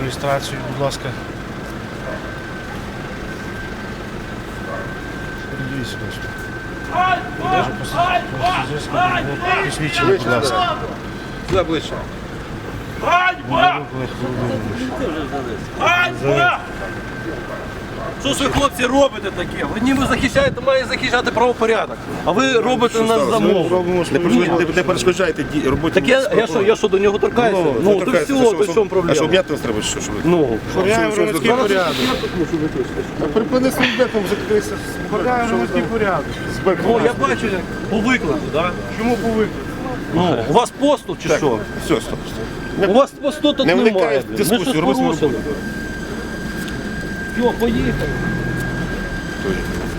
реєстрацію, будь ласка. Передивіться, будь ласка. Даже посвідчення, посвідчення, будь ласка. Сюди ближче. Олег Володимирович. Що ж ви, хлопці, робите таке? Ви ніби захищаєте, має захищати правопорядок. А ви робите нас замову. Не перешкоджайте, не, не перешкоджайте ді- роботі. Так я, я, що, я що, до нього торкаюся? Ну, то все, то в чому А що, проблема? обняти вас треба, що, що ви? Ну, що громадський порядок. Припини своїм беком, закрийся. Охороняємо громадський порядок. ну я бачу, як по викладу, да? Чому повик? Ну, у вас посту чи що? Все, стоп. У вас посту тут Не немає. вникай в блін. Ми дискусію, щось роби свою порушили. роботу. Все, поїхали. Точно.